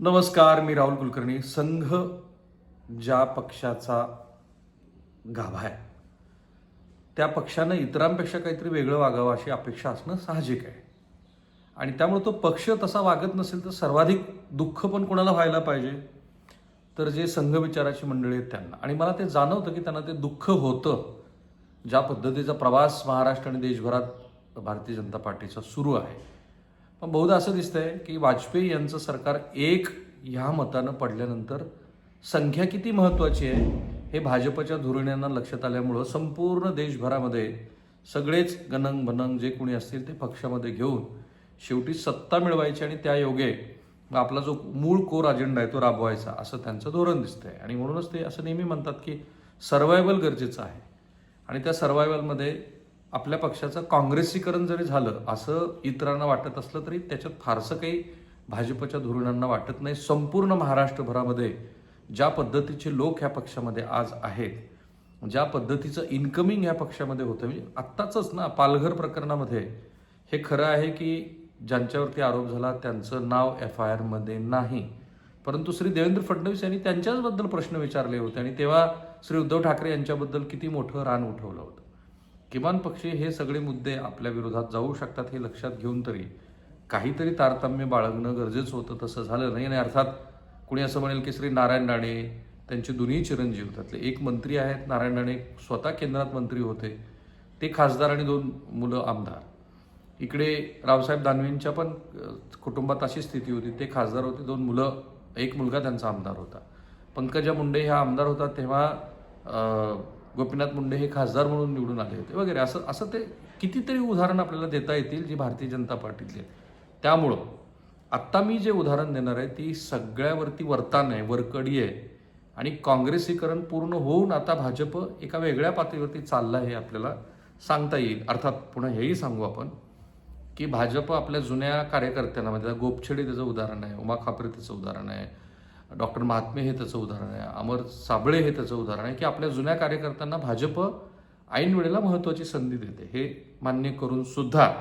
नमस्कार मी राहुल कुलकर्णी. संघ ज्या पक्षाचा गाभा आहे त्या पक्षानं इतरांपेक्षा काहीतरी वेगळं वागावं अशी अपेक्षा असणं साहजिक आहे. आणि त्यामुळे तो पक्ष तसा वागत नसेल तर सर्वाधिक दुःख पण कोणाला व्हायला पाहिजे? तर जे संघ विचाराची मंडळी आहेत त्यांना. आणि मला ते जाणवतं की त्यांना ते दुःख होतं. ज्या पद्धतीचा प्रवास महाराष्ट्र आणि देशभरात भारतीय जनता पार्टीचा सुरू आहे. पण बहुधा असं दिसतंय की वाजपेयी यांचं सरकार एक ह्या मतानं पडल्यानंतर संख्या किती महत्त्वाची आहे हे भाजपच्या धोरणांना लक्षात आल्यामुळं संपूर्ण देशभरामध्ये सगळेच गणंग भनंग जे कोणी असतील ते पक्षामध्ये घेऊन शेवटी सत्ता मिळवायची आणि त्या योगे आपला जो मूळ कोर अजेंडा आहे तो राबवायचा असं त्यांचं धोरण दिसतंय. आणि म्हणूनच ते असं नेहमी म्हणतात की सर्वायवल गरजेचं आहे. आणि त्या सर्वायवलमध्ये आपल्या पक्षाचं काँग्रेसीकरण जरी झालं असं इतरांना वाटत असलं तरी त्याच्यात फारसं काही भाजपच्या धोरणांना वाटत नाही. संपूर्ण महाराष्ट्रभरामध्ये ज्या पद्धतीचे लोक ह्या पक्षामध्ये आज आहेत ज्या पद्धतीचं इन्कमिंग ह्या पक्षामध्ये होतं म्हणजे आत्ताचंच ना पालघर प्रकरणामध्ये हे खरं आहे की ज्यांच्यावरती आरोप झाला त्यांचं नाव एफ आय आरमध्ये नाही. परंतु श्री देवेंद्र फडणवीस यांनी त्यांच्याचबद्दल प्रश्न विचारले होते आणि तेव्हा श्री उद्धव ठाकरे यांच्याबद्दल किती मोठं रान उठवलं होतं. किमान पक्षी हे सगळे मुद्दे आपल्या विरोधात जाऊ शकतात हे लक्षात घेऊन तरी काहीतरी तारतम्य बाळगणं गरजेचं होतं तसं झालं नाही. आणि अर्थात कुणी असं म्हणेल की श्री नारायण राणे त्यांचे दोन्ही चिरंजीव त्यातले एक मंत्री आहेत. नारायण राणे स्वतः केंद्रात मंत्री होते. ते खासदार आणि दोन मुलं आमदार. इकडे रावसाहेब दानवेंच्या पण कुटुंबात अशी स्थिती होती. ते खासदार होते दोन मुलं एक मुलगा त्यांचा आमदार होता. पंकजा मुंडे ह्या आमदार होता तेव्हा गोपीनाथ मुंडे हे खासदार म्हणून निवडून आले होते वगैरे. असं असं ते कितीतरी उदाहरणं आपल्याला देता येतील जी भारतीय जनता पार्टीतली. त्यामुळं आत्ता मी जे उदाहरण देणार आहे ती सगळ्यावरती वर्तान आहे वरकडी आहे. आणि काँग्रेसीकरण पूर्ण होऊन आता भाजप एका वेगळ्या पातळीवरती चाललं हे आपल्याला सांगता येईल. अर्थात पुन्हा हेही सांगू आपण की भाजप आपल्या जुन्या कार्यकर्त्यांना म्हणजे आता गोपछेडे त्याचं उदाहरण आहे उमा खापरे त्याचं उदाहरण आहे डॉक्टर महात्मे हे त्याचं उदाहरण आहे. अमर साबळे हे त्याचं उदाहरण आहे की आपल्या जुन्या कार्यकर्त्यांना भाजप ऐन वेळेला महत्त्वाची संधी देते. हे मान्य करून सुद्धा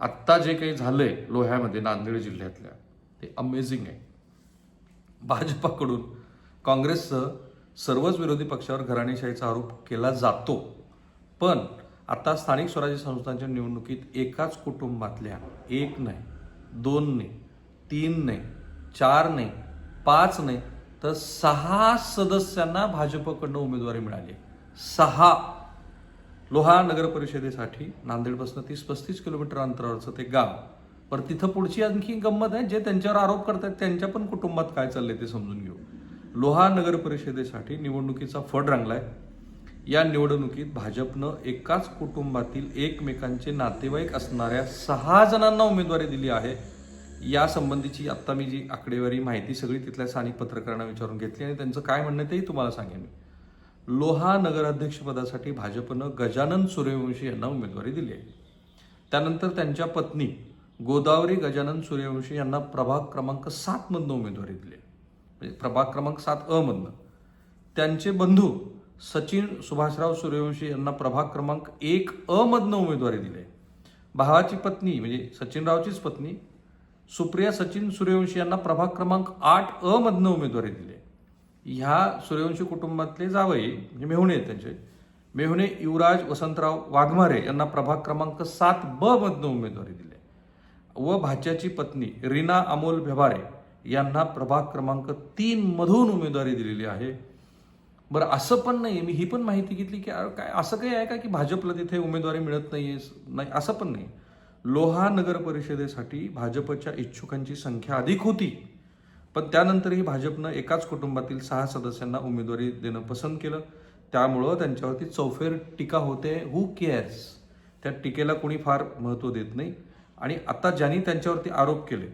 आत्ता जे काही झालं आहे लोह्यामध्ये नांदेड जिल्ह्यातल्या ते अमेझिंग आहे. भाजपाकडून काँग्रेसचं सर्वच विरोधी पक्षावर घराणेशाहीचा आरोप केला जातो. पण आता स्थानिक स्वराज्य संस्थांच्या निवडणुकीत एकाच कुटुंबातल्या एक नाही दोन नाही तीन नाही चार नाही पाच नाही तर सहा सदस्यांना भाजपकडनं उमेदवारी मिळाली. सहा. लोहा नगर परिषदेसाठी नांदेडपासून तीस पस्तीस किलोमीटर अंतरावरचं ते गाव. पण तिथं पुढची आणखी गंमत आहे जे त्यांच्यावर आरोप करतात त्यांच्या पण कुटुंबात काय चाललंय ते समजून घेऊ. लोहा नगर परिषदेसाठी निवडणुकीचा फड रंगलाय. या निवडणुकीत भाजपनं एकाच कुटुंबातील एकमेकांचे नातेवाईक असणाऱ्या सहा जणांना उमेदवारी दिली आहे. या संबंधीची आत्ता मी जी आकडेवारी माहिती सगळी तिथल्या स्थानिक पत्रकारांना विचारून घेतली आणि त्यांचं काय म्हणणं तेही तुम्हाला सांगेन मी. लोहा नगराध्यक्षपदासाठी भाजपनं गजानन सूर्यवंशी यांना उमेदवारी दिली आहे. त्यानंतर त्यांच्या पत्नी गोदावरी गजानन सूर्यवंशी यांना प्रभाग क्रमांक सात मधनं उमेदवारी दिली म्हणजे प्रभाग क्रमांक सात अ मधनं. त्यांचे बंधू सचिन सुभाषराव सूर्यवंशी यांना प्रभाग क्रमांक एक अ मधनं उमेदवारी दिली आहे. भावाची पत्नी म्हणजे सचिनरावचीच पत्नी सुप्रिया सचिन सूर्यवंशी यांना प्रभाग क्रमांक आठ अ मधनं उमेदवारी दिली ह्या सूर्यवंशी कुटुंबातले जावई म्हणजे मेहुणे आहेत त्यांचे मेहुणे युवराज वसंतराव वाघमारे यांना प्रभाग क्रमांक सात ब मधनं उमेदवारी दिली व भाच्याची पत्नी रीना अमोल भेभारे यांना प्रभाग क्रमांक तीन मधून उमेदवारी दिलेली आहे. बरं असं पण नाही मी ही पण माहिती घेतली की काय असं काही आहे का की भाजपला तिथे उमेदवारी मिळत नाही आहे नाही असं पण नाही लोहा नगर परिषदेसाठी भाजपच्या इच्छुकांची संख्या अधिक होती. पण त्यानंतरही भाजपनं एकाच कुटुंबातील सहा सदस्यांना उमेदवारी देणं पसंत केलं. त्यामुळं त्यांच्यावरती चौफेर टीका होते. हू केअर्स त्या टीकेला कोणी फार महत्त्व देत नाही. आणि आता ज्यांनी त्यांच्यावरती आरोप केले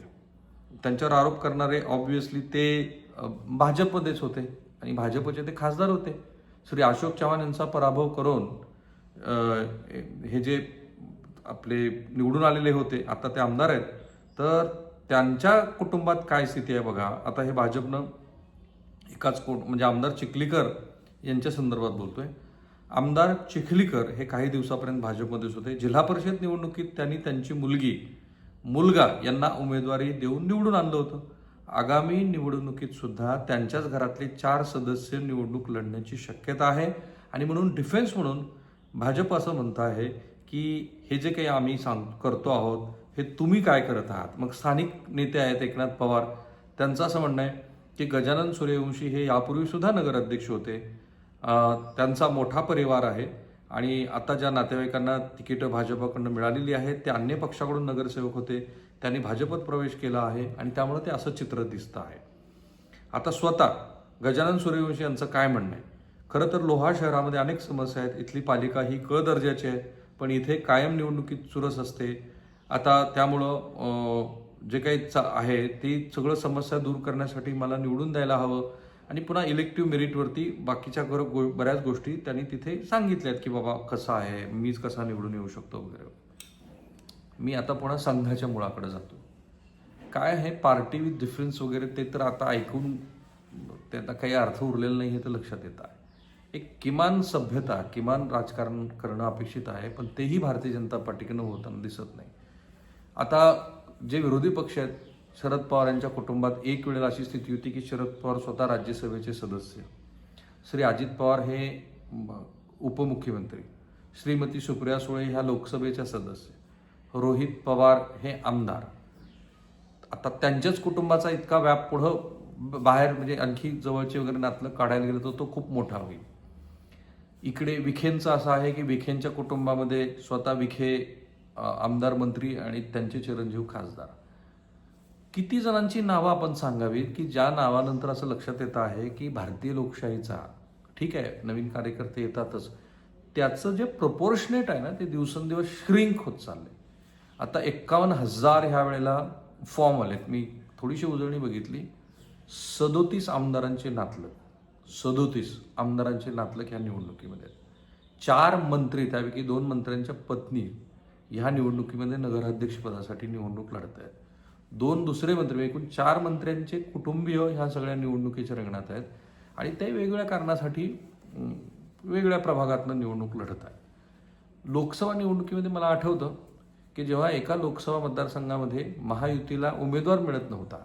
त्यांच्यावर आरोप करणारे ऑब्व्हियसली ते भाजपमध्येच होते. आणि भाजपचे ते खासदार होते. श्री अशोक चव्हाण यांचा पराभव करून हे जे आपले निवडून आलेले होते आता ते आमदार आहेत. तर त्यांच्या कुटुंबात काय स्थिती आहे बघा. आता हे भाजपनं एकाच कोट म्हणजे आमदार चिखलीकर यांच्या संदर्भात बोलतोय. आमदार चिखलीकर हे काही दिवसापर्यंत भाजपमध्येच होते. जिल्हा परिषद निवडणुकीत त्यांनी त्यांची मुलगी मुलगा यांना उमेदवारी देऊन निवडून आणलं होतं. आगामी निवडणुकीत सुद्धा त्यांच्याच घरातले चार सदस्य निवडणूक लढण्याची शक्यता आहे. आणि म्हणून डिफेन्स म्हणून भाजप असं म्हणतं आहे की हे जे काही आम्ही सांग करतो आहोत हे तुम्ही काय करत आहात? मग स्थानिक नेते आहेत एकनाथ पवार. त्यांचं असं म्हणणं आहे की गजानन सूर्यवंशी हे यापूर्वी सुद्धा नगराध्यक्ष होते. त्यांचा मोठा परिवार आहे आणि आता ज्या नातेवाईकांना तिकीटं भाजपाकडून मिळालेली आहेत ते अन्य पक्षाकडून नगरसेवक होते. त्यांनी भाजपत प्रवेश केला आहे आणि त्यामुळे ते असं चित्र दिसतं आहे. आता स्वतः गजानन सूर्यवंशी यांचं काय म्हणणं आहे? खरं तर लोहा शहरामध्ये अनेक समस्या आहेत. इथली पालिका ही क दर्जाची आहे. पण इथे कायम निवडणुकीत चुरस असते. आता त्यामुळं जे काही चा आहे ती सगळं समस्या दूर करण्यासाठी मला निवडून द्यायला हवं. आणि पुन्हा इलेक्टिव्ह मेरिटवरती बाकीच्या गर गो बऱ्याच गोष्टी त्यांनी तिथे सांगितल्यात की बाबा कसा आहे मीच कसा निवडून येऊ शकतो वगैरे. मी आता पुन्हा संघाच्या मुळाकडे जातो. काय आहे पार्टी विथ डिफरन्स वगैरे ते तर आता ऐकून त्याचा काही अर्थ उरलेला नाही हे तर लक्षात येत. आहे एक किमान सभ्यता किमान राजकारण करणं अपेक्षित आहे पण तेही भारतीय जनता पार्टीकडनं होताना दिसत नाही. आता जे विरोधी पक्ष आहेत शरद पवार यांच्या कुटुंबात एक वेळेला अशी स्थिती होती की शरद पवार स्वतः राज्यसभेचे सदस्य. श्री अजित पवार हे उपमुख्यमंत्री. श्रीमती सुप्रिया सुळे ह्या लोकसभेच्या सदस्य. रोहित पवार हे आमदार. आता त्यांच्याच कुटुंबाचा इतका व्याप पुढं बाहेर म्हणजे आणखी जवळचे वगैरे नातलं काढायला गेलं तर तो खूप मोठा होईल. इकडे विखेंचं असं आहे की विखेंच्या कुटुंबामध्ये स्वतः विखे आमदार मंत्री आणि त्यांचे चिरंजीव खासदार. किती जणांची नावं आपण सांगावीत की ज्या नावानंतर असं लक्षात येतं आहे की भारतीय लोकशाहीचा ठीक आहे नवीन कार्यकर्ते येतातच त्याचं जे प्रपोर्शनेट आहे ना ते दिवसेंदिवस श्रिंक होत चाललंय. आता एक्कावन्न हजार ह्या वेळेला फॉर्म आलेत. मी थोडीशी उजळणी बघितली. सदोतीस आमदारांचे नातलं सदोतीस आमदारांचे नातलक ह्या निवडणुकीमध्ये आहेत. चार मंत्री त्यापैकी दोन मंत्र्यांच्या पत्नी ह्या निवडणुकीमध्ये नगराध्यक्षपदासाठी निवडणूक लढत आहेत. दोन दुसरे मंत्री एकूण चार मंत्र्यांचे कुटुंबीय ह्या सगळ्या निवडणुकीच्या रंगणात आहेत. आणि ते वेगवेगळ्या कारणासाठी वेगळ्या वेगवेगळ्या प्रभागातनं निवडणूक लढत आहे लोकसभा निवडणुकीमध्ये मला आठवतं की जेव्हा एका लोकसभा मतदारसंघामध्ये महायुतीला उमेदवार मिळत नव्हता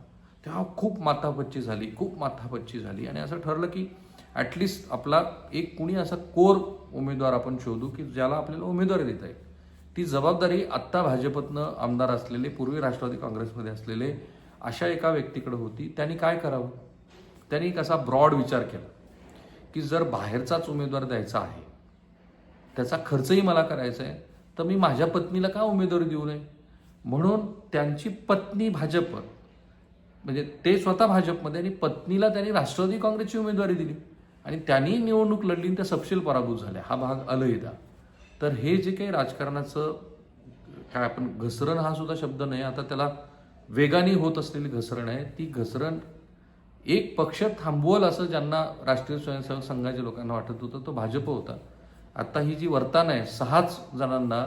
तेव्हा खूप माथापच्ची झाली खूप माथापच्ची झाली. आणि असं ठरलं की ॲटलिस्ट आपला एक कुणी असा कोर उमेदवार आपण शोधू की ज्याला आपल्याला उमेदवारी देता येईल. ती जबाबदारी आत्ता भाजपतनं आमदार असलेले पूर्वी राष्ट्रवादी काँग्रेसमध्ये असलेले अशा एका व्यक्तीकडे होती. त्यांनी काय करावं? त्यांनी एक असा ब्रॉड विचार केला की जर बाहेरचाच उमेदवार द्यायचा आहे त्याचा खर्चही मला करायचा आहे तर मी माझ्या पत्नीला का उमेदवारी देऊ नये? म्हणून त्यांची पत्नी भाजप म्हणजे ते स्वतः भाजपमध्ये आणि पत्नीला त्यांनी राष्ट्रवादी काँग्रेसची उमेदवारी दिली. आणि त्यांनी निवडणूक लढली आणि त्या सपशेल पराभूत झाल्या. हा भाग अलयदा तर हे जे काही राजकारणाचं काय आपण घसरण हा सुद्धा शब्द नाही. आता त्याला वेगाने होत असलेली घसरण आहे. ती घसरण एक पक्ष थांबवल असं ज्यांना राष्ट्रीय स्वयंसेवक संघाच्या लोकांना वाटत होतं तो भाजप होता. आता ही जी वर्तान आहे सहाच जणांना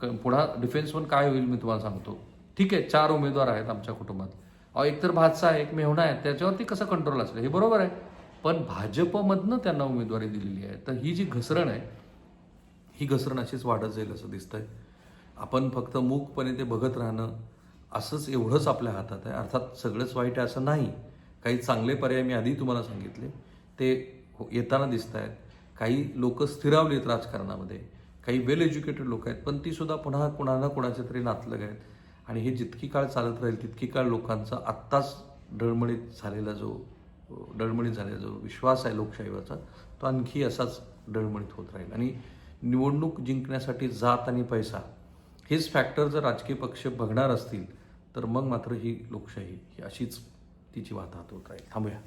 क- पुढा डिफेन्स पण काय होईल मी तुम्हाला सांगतो. ठीक आहे चार उमेदवार आहेत आमच्या कुटुंबात. अहो एक तर आहे एक मेहुणा आहे त्याच्यावरती कसं कंट्रोल असलं हे बरोबर आहे. पण भाजपमधनं त्यांना उमेदवारी दिलेली आहे. तर ही जी घसरण आहे ही घसरण अशीच वाढत जाईल असं दिसतंय. आपण फक्त मूकपणे ते बघत राहणं असंच एवढंच आपल्या हातात आहे. अर्थात सगळंच वाईट आहे असं नाही. काही चांगले पर्याय मी आधी तुम्हाला सांगितले. ते हो, येताना दिसत आहेत काही लोक स्थिरावली आहेत राजकारणामध्ये. काही वेल एज्युकेटेड लोक आहेत. पण ती सुद्धा पुन्हा कुणा ना कुणाच्या तरी नातलग आहेत. आणि हे जितकी काळ चालत राहील तितकी काळ लोकांचा आत्ताच डळमळीत झालेला जो डळमळीत झालेला जो विश्वास आहे लोकशाहीवरचा तो आणखी असाच डळमळीत होत राहील. आणि निवडणूक जिंकण्यासाठी जात आणि पैसा हेच फॅक्टर जर राजकीय पक्ष बघणार असतील तर मग मात्र ही लोकशाही ही अशीच तिची वाताहत होत राहील. थांबूया.